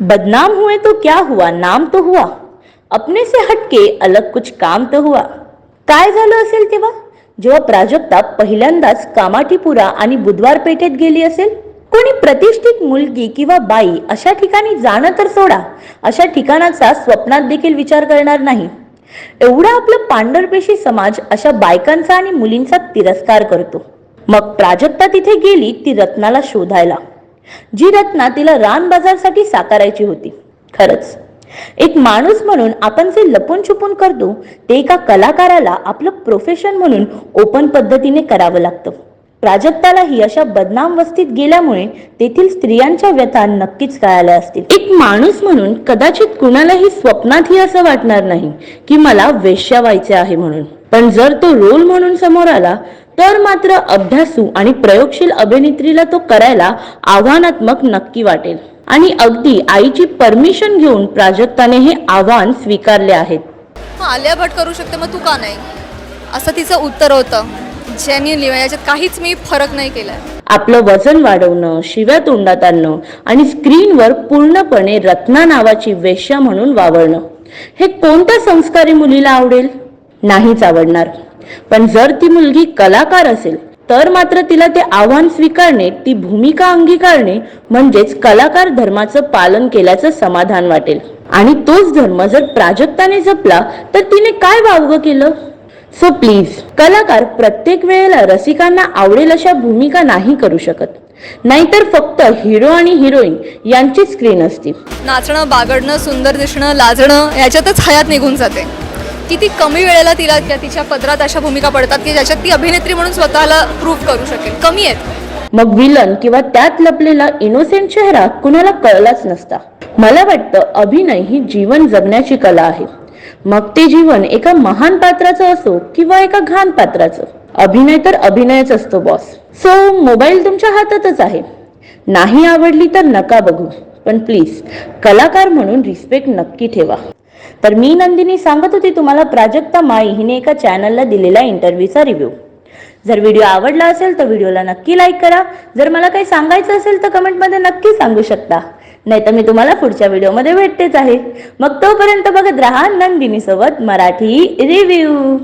बदनाम हुए तो क्या हुआ? नाम तो हुआ। अपने से हटके अलग कुछ काम तो हुआ। काय झालं असेल तेव्हा? जेव्हा प्राजक्ता पहिल्यांदाच कामाठीपुरा आणि बुधवार पेठेत गेली असेल? कोणी प्रतिष्ठित मुलगी किंवा बाई अशा ठिकाणी जाणं तर सोडा. अशा ठिकाणाचा स्वप्नात देखील विचार करणार नाही. एवढा आपला पांढरपेशी समाज अशा बायकांचा आणि मुलींचा तिरस्कार करतो. मग प्राजक्ता तिथे गेली ती रत्नाला शोधायला. जी रत्ना तिला रान बाजारसाठी साकारायची होती. खरंच. एक माणूस म्हणून आपण जे लपून छुपून करतो ते एका कलाकाराला आपलं प्रोफेशन म्हणून ओपन पद्धतीने करावं लागतं. प्राजक्तालाही अशा बदनाम वस्तीत गेल्यामुळे तेथील स्त्रियांच्या व्यथा नक्कीच कळाल्या असतील. एक माणूस म्हणून कदाचित कुणालाही स्वप्नातही असं वाटणार नाही की मला वेश्या व्हायचे आहे म्हणून. पण जर तो रोल म्हणून समोर आला तर मात्र अभ्यासू आणि प्रयोगशील अभिनेत्रीला तो करायला आव्हानात्मक नक्की वाटेल. आणि अगदी आईची परमिशन घेऊन प्राजक्ताने हे आव्हान स्वीकारले आहेत. आलिया भट करू शकते मग तू का नाही? असं तिचं उत्तर होतं. जेन्युनली याच्यात काहीच मी फरक नाही केला आपलं वजन वाढवणं शिव्या तोंडात आणणं आणि स्क्रीनवर पूर्णपणे रत्ना नावाची वेश्या म्हणून वावरणं. हे कोणत्या संस्कारी मुलीला आवडेल? नाहीच आवडणार. पण जर ती मुलगी कलाकार असेल तर मात्र तिला ते आव्हान स्वीकारणे ती भूमिका अंगीकारणे म्हणजेच कलाकार धर्माचं पालन केल्याचं समाधान वाटेल. आणि तोच धर्म जर प्राजक्ताने जपला तर तिने काय वावगं केलं? सो प्लीज कलाकार प्रत्येक वेळेला रसिकांना आवडेल अशा भूमिका नाही करू शकत. नाहीतर फक्त हिरो आणि हिरोईन यांची स्क्रीन असते नाचणं बागडणं सुंदर दिसणं लाजणं याच्यातच हयात निघून जाते. किती कमी वेळेला तिला तिच्या पदरात अशा भूमिका पडतात की ज्याच्यात ती अभिनेत्री म्हणून स्वतःला प्रूव्ह करू शकेल. कमी आहेत. मग विलन किंवा त्यात लपलेला इनोसेंट चेहरा कुणाला कळलाच नसता. मला वाटतं अभिनय ही जीवन जगण्याची कला आहे. मग ते जीवन एका महान पात्राचं असो किंवा एका घाण पात्राचं. अभिनय तर अभिनयच असतो बॉस सो मोबाईल तुमच्या हातातच आहे. नाही आवडली तर नका बघू. पण प्लीज कलाकार म्हणून रिस्पेक्ट नक्की ठेवा. तर मी नंदिनी सांगत होती तुम्हाला प्राजक्ता माळी हिने एका चॅनलला दिलेला इंटरव्ह्यूचा रिव्ह्यू जर व्हिडिओ आवडला असेल तर व्हिडिओला नक्की लाईक करा. जर मला काही सांगायचं असेल तर कमेंटमध्ये नक्की सांगू शकता. नाही तर मी तुम्हाला पुढच्या व्हिडिओमध्ये भेटतेच आहे. मग तोपर्यंत बघत राहा नंदिनी सोबत मराठी रिव्ह्यू